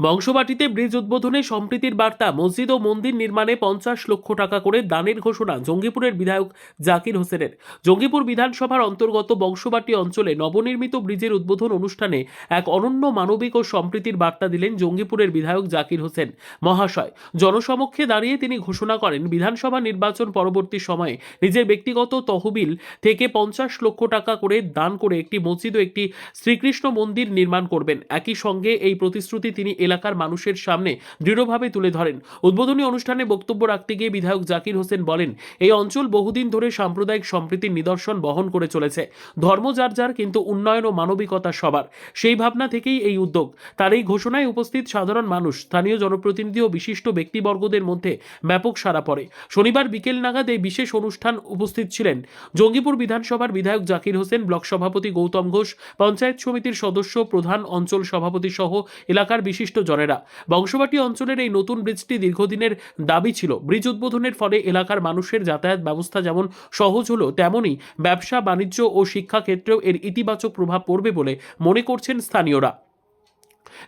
বংশবাটিতে bridge উদ্বোধনে সম্প্রীতির বার্তা, মসজিদ ও মন্দির নির্মাণে পঞ্চাশ লক্ষ টাকা করে দানের ঘোষণা জঙ্গিপুরের বিধায়ক জাকির হোসেনের। জঙ্গিপুর বিধানসভার অন্তর্গত বংশবাটি অঞ্চলে নবনির্মিত ব্রিজের উদ্বোধন অনুষ্ঠানে এক অনন্য মানবিক ও সম্প্রীতির বার্তা দিলেন জঙ্গিপুরের বিধায়ক জাকির হোসেন মহাশয়। জনসমক্ষে দাঁড়িয়ে তিনি ঘোষণা করেন, বিধানসভা নির্বাচন পরবর্তী সময়ে নিজের ব্যক্তিগত তহবিল থেকে পঞ্চাশ লক্ষ টাকা করে দান করে একটি মসজিদ ও একটি শ্রীকৃষ্ণ মন্দির নির্মাণ করবেন। একই সঙ্গে এই প্রতিশ্রুতি তিনি এলাকার মানুষের সামনে দৃঢ়ভাবে তুলে ধরেন। উদ্বোধনী অনুষ্ঠানে বক্তব্য রাখতে গিয়ে বিধায়ক জাকির হোসেন বলেন, এই অঞ্চল বহুদিন ধরে সাম্প্রদায়িক সম্প্রীতির নিদর্শন বহন করে চলেছে। ধর্ম যার যার, কিন্তু উন্নয়ন ও মানবিকতা সবার। সেই ভাবনা থেকেই এই উদ্যোগ। তার এই ঘোষণায় উপস্থিত সাধারণ মানুষ, স্থানীয় জনপ্রতিনিধি ও বিশিষ্ট ব্যক্তিবর্গদের মধ্যে ব্যাপক সাড়া পড়ে। শনিবার বিকেল নাগাদ এই বিশেষ অনুষ্ঠান উপস্থিত ছিলেন জঙ্গিপুর বিধানসভার বিধায়ক জাকির হোসেন, ব্লক সভাপতি গৌতম ঘোষ, পঞ্চায়েত সমিতির সদস্য, প্রধান অঞ্চল সভাপতি সহ এলাকার বিশিষ্ট জনেরা। বংশবাটি অঞ্চলের এই নতুন ব্রিজটি দীর্ঘদিনের দাবি ছিল। ব্রিজ উদ্বোধনের ফলে এলাকার মানুষের যাতায়াত ব্যবস্থা যেমন সহজ হলো, তেমনই ব্যবসা, বাণিজ্য ও শিক্ষা ক্ষেত্রেও এর ইতিবাচক প্রভাব পড়বে বলে মনে করছেন স্থানীয়রা।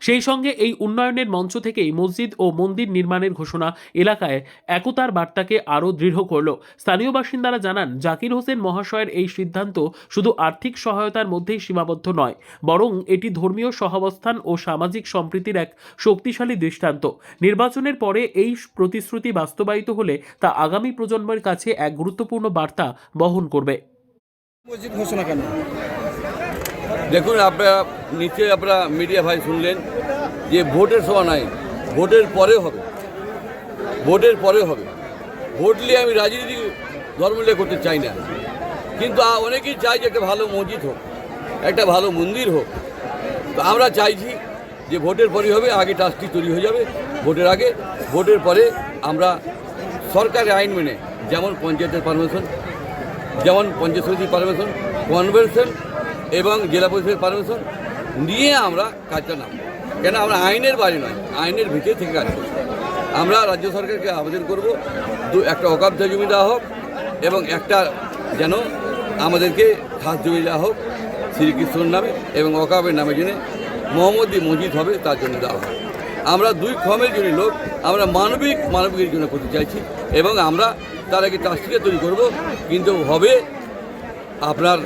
সেই সঙ্গে এই উন্নয়নের মঞ্চ থেকেই মসজিদ ও মন্দির নির্মাণের ঘোষণা এলাকায় একতার বার্তাকে আরও দৃঢ় করল। স্থানীয় বাসিন্দারা জানান, জাকির হোসেন মহাশয়ের এই সিদ্ধান্ত শুধু আর্থিক সহায়তার মধ্যেই সীমাবদ্ধ নয়, বরং এটি ধর্মীয় সহাবস্থান ও সামাজিক সম্প্রীতির এক শক্তিশালী দৃষ্টান্ত। নির্বাচনের পরে এই প্রতিশ্রুতি বাস্তবায়িত হলে তা আগামী প্রজন্মের কাছে এক গুরুত্বপূর্ণ বার্তা বহন করবে। দেখুন, আপনারা নিশ্চয়ই আপনারা মিডিয়া ভাই শুনলেন যে ভোটের সময় নাই, ভোটের পরে হবে। ভোটের পরে হবে। ভোট নিয়ে আমি রাজনীতি ধর্ম নিয়ে করতে চাই না। কিন্তু অনেকেই চাই যে একটা ভালো মসজিদ হোক, একটা ভালো মন্দির হোক। তো আমরা চাইছি যে ভোটের পরে হবে, আগে ট্রাস্টি তৈরি হয়ে যাবে ভোটের আগে। ভোটের পরে আমরা সরকারি আইন মেনে, যেমন পঞ্চায়েতের পারমিশন যেমন পঞ্চায়েত পারমিশন কনভেনশন এবং জেলা পরিষদের পারমিশন নিয়ে আমরা কাজটা নাম কেন? আমরা আইনের বাইরে নয়, আইনের ভিতরে থেকে কাজ করি আমরা রাজ্য সরকারকে আবেদন করব, দু, একটা অকাব্য জমি দেওয়া হোক এবং একটা যেন আমাদেরকে খাস জমি দেওয়া হোক, শ্রীকৃষ্ণর নামে এবং অকাবের নামে জেনে মোহাম্মদী মসজিদ হবে তার জন্য দেওয়া হোক। আমরা দুই ক্ষমের জন্য লোক, আমরা মানবিক, মানবিকের জন্য করতে চাইছি এবং আমরা তার আগে ট্রাস্টিকে তৈরি করব। কিন্তু হবে আপনার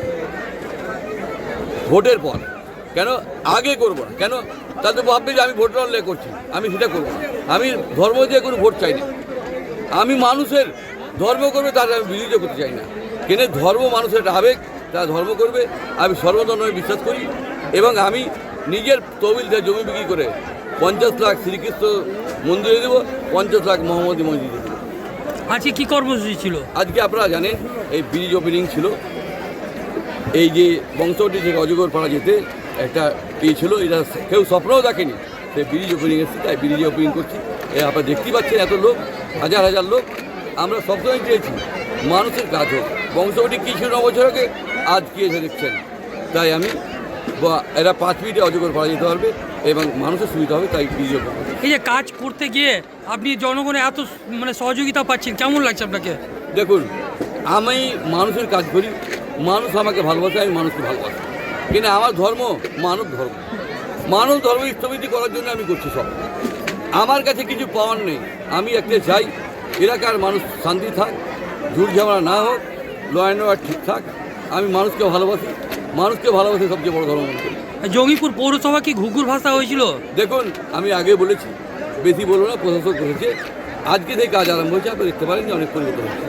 ভোটের পর। কেন? আগে করব না। কেন? তাদের ভাববে যে আমি ভোটার হলে করছি। আমি সেটা করব আমি ধর্ম দিয়ে কোনো ভোট চাই না। আমি মানুষের ধর্ম করবে, তার আমি বিরোধিতা করতে চাই না। কেন? ধর্ম মানুষের একটা আবেগ, তারা ধর্ম করবে। আমি সর্বধর্মে বিশ্বাস করি। এবং আমি নিজের তহবিল জমি বিক্রি করে পঞ্চাশ লাখ শ্রীকৃষ্ণ মন্দিরে দেবো পঞ্চাশ লাখ মোহাম্মদী মসজিদে দেবো। আজকে কি কর্মসূচি ছিল? আজকে আপনারা জানেন এই ব্রিজ ওপেনিং ছিল। এই যে বংশটি থেকে অজগর পাড়া যেতে একটা ইয়ে ছিল এটা কেউ স্বপ্নও দেখেনি। সেই ব্রিজ ওপেনিং এসেছে তাই ব্রিজ ওপেনিং করছি। এ আপনারা দেখতেই পাচ্ছেন এত লোক হাজার হাজার লোক। আমরা সবসময় চেয়েছি মানুষের কাজ হোক। বংশটি কি ছিল ন বছর আগে আজ কি এসে দেখছেন। তাই আমি বা- এরা পাঁচ মিনিটে অজগর করা যেতে পারবে এবং মানুষের সুবিধা হবে তাই ওপেন এই যে কাজ করতে গিয়ে আপনি জনগণের এত মানে সহযোগিতা পাচ্ছেন কেমন লাগছে আপনাকে? দেখুন আমি মানুষের কাজ করি মানুষ আমাকে ভালোবাসে আমি মানুষকে ভালোবাসি। কিন্তু আমার ধর্ম মানব ধর্ম। মানব ধর্ম স্থবিতি করার জন্য আমি করছি সব। আমার কাছে কিছু পাওয়ার নেই। আমি একটা চাই এলাকার মানুষ শান্তি থাক ঝুট ঝামেলা না হোক ল অ্যান্ড ঠিক থাক আমি মানুষকে ভালোবাসি। মানুষকে ভালোবাসে সবচেয়ে বড় ধর্ম মনে করি জঙ্গিপুর পৌরসভা কি ঘুঘুর ভাষা হয়েছিল? দেখুন আমি আগে বলেছি বেশি বলব না প্রশাসক করেছে আজকে থেকে কাজ আরম্ভ হয়েছে আপনি দেখতে পারেন যে অনেক পরিবর্তন হচ্ছে